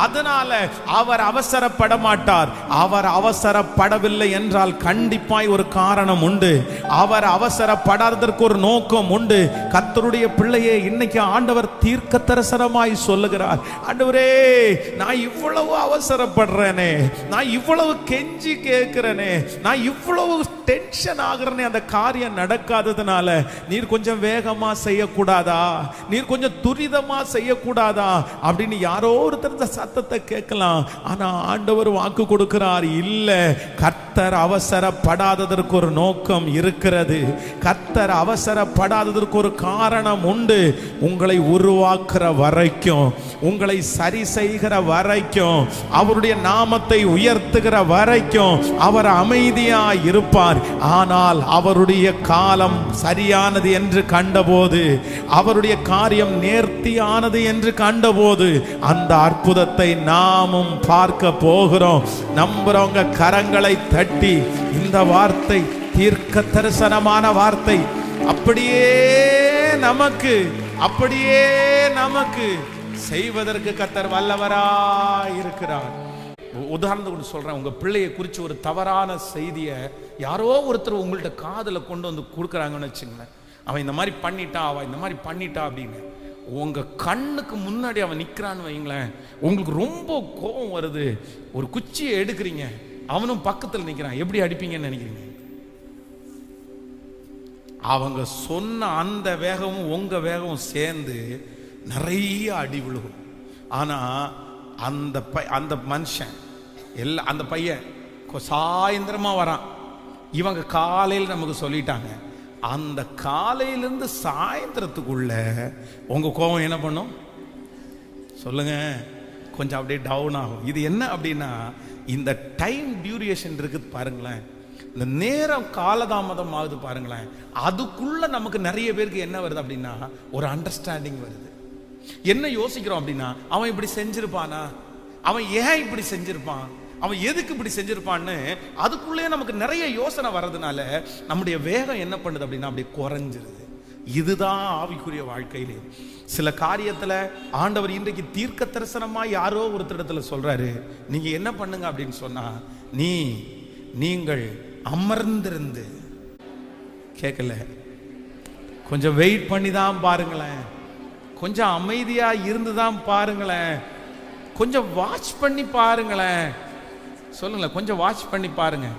அதனால அவர் அவசரப்பட மாட்டார் அவர் அவசரப்படவில்லை என்றால் கண்டிப்பாய் ஒரு காரணம் உண்டு. அவர் அவசரப்படாததற்கு ஒரு நோக்கம் உண்டு. கத்தருடைய பிள்ளையே இன்னைக்கு ஆண்டவர் தீர்க்க தரிசனமாய் சொல்லுகிறார். ஆண்டவரே நான் இவ்வளவு அவசரப்படுறேனே. நான் இவ்வளவு கெஞ்சி கேட்கிறேனே. நான் இவ்வளவு டென்ஷன் ஆகிறனே அந்த காரியம் நடக்காததுனால நீர் கொஞ்சம் வேகமாக செய்யக்கூடாதா? நீர் கொஞ்சம் துரிதமாக செய்யக்கூடாதா? அப்படின்னு யாரோ ஒருத்தர் இந்த சத்தத்தை கேட்கலாம். ஆனால் ஆண்டவர் வாக்கு கொடுக்கிறார் இல்லை கர்த்தர் அவசரப்படாததற்கு ஒரு நோக்கம் இருக்கிறது. கர்த்தர் அவசரப்படாததற்கு ஒரு காரணம் உண்டு. உங்களை உருவாக்குற வரைக்கும் உங்களை சரி செய்கிற வரைக்கும் அவருடைய நாமத்தை உயர்த்துகிற வரைக்கும் அவர் அமைதியா இருப்பார். ஆனால் அவருடைய காலம் சரியானது என்று கண்டபோது அவருடைய காரியம் நேர்த்தியானது என்று கண்டபோது அந்த அற்புதத்தை நாமும் பார்க்க போகிறோம். நம்புறவங்க கரங்களை தட்டி இந்த வார்த்தை தீர்க்க தரிசனமான வார்த்தை அப்படியே நமக்கு அப்படியே நமக்கு செய்வதற்கு கத்தர் வல்லவராய் இருக்கிறார் உதாரணத்துக்கு ஒன்று சொல்றேன். உங்க பிள்ளையை குறித்து ஒரு தவறான செய்தியை யாரோ ஒருத்தர் உங்கள்ட்ட காதில் கொண்டு வந்து கொடுக்குறாங்கன்னு வச்சுங்களேன் அவன் இந்த மாதிரி பண்ணிட்டா அவன் இந்த மாதிரி பண்ணிட்டா அப்படின்னு. உங்க கண்ணுக்கு முன்னாடி அவன் நிற்கிறான்னு வைங்களேன் உங்களுக்கு ரொம்ப கோபம் வருது. ஒரு குச்சியை எடுக்கிறீங்க. அவனும் பக்கத்தில் நிற்கிறான் எப்படி அடிப்பீங்கன்னு நினைக்கிறீங்க? அவங்க சொன்ன அந்த வேகமும் உங்க வேகமும் சேர்ந்து நிறைய அடி விழுகும். ஆனால் அந்த பை அந்த மனுஷன் எல்லா அந்த பையன் சாயந்தரமாக வரான். இவங்க காலையில் நமக்கு சொல்லிட்டாங்க அந்த காலையிலேருந்து சாயந்தரத்துக்குள்ள உங்கள் கோபம் என்ன பண்ணும்? சொல்லுங்க கொஞ்சம் அப்படியே டவுன் ஆகும். இது என்ன அப்படின்னா இந்த டைம் டியூரியேஷன் இருக்குது பாருங்களேன். இந்த நேரம் காலதாமதம் ஆகுது பாருங்களேன். அதுக்குள்ள நமக்கு நிறைய பேருக்கு என்ன வருது அப்படின்னா ஒரு அண்டர்ஸ்டாண்டிங் வருது. என்ன யோசிக்கிறோம் அப்படின்னா அவன் இப்படி செஞ்சிருப்பானா? அவன் ஏன் இப்படி செஞ்சிருப்பான்? அவன் எதுக்கு இப்படி செஞ்சிருப்பான்னு அதுக்குள்ளே நமக்கு நிறைய யோசனை வர்றதுனால நம்முடைய வேகம் என்ன பண்ணுது அப்படின்னா அப்படி குறைஞ்சிருது. இதுதான் ஆவிக்குரிய வாழ்க்கையிலே. சில காரியத்துல ஆண்டவர் இன்றைக்கு தீர்க்க தரிசனமா யாரோ ஒருத்தரிடத்துல சொல்றாரு நீங்க என்ன பண்ணுங்க? அப்படின்னு சொன்னா நீ நீங்கள் அமர்ந்திருந்து. கேட்கல கொஞ்சம் வெயிட் பண்ணி தான் பாருங்களேன். கொஞ்சம் அமைதியா இருந்து தான் பாருங்களேன். கொஞ்சம் வாட்ச் பண்ணி பாருங்களேன். சொல்லுங்களேன் கொஞ்சம் வாட்ச் பண்ணி பாருங்கள்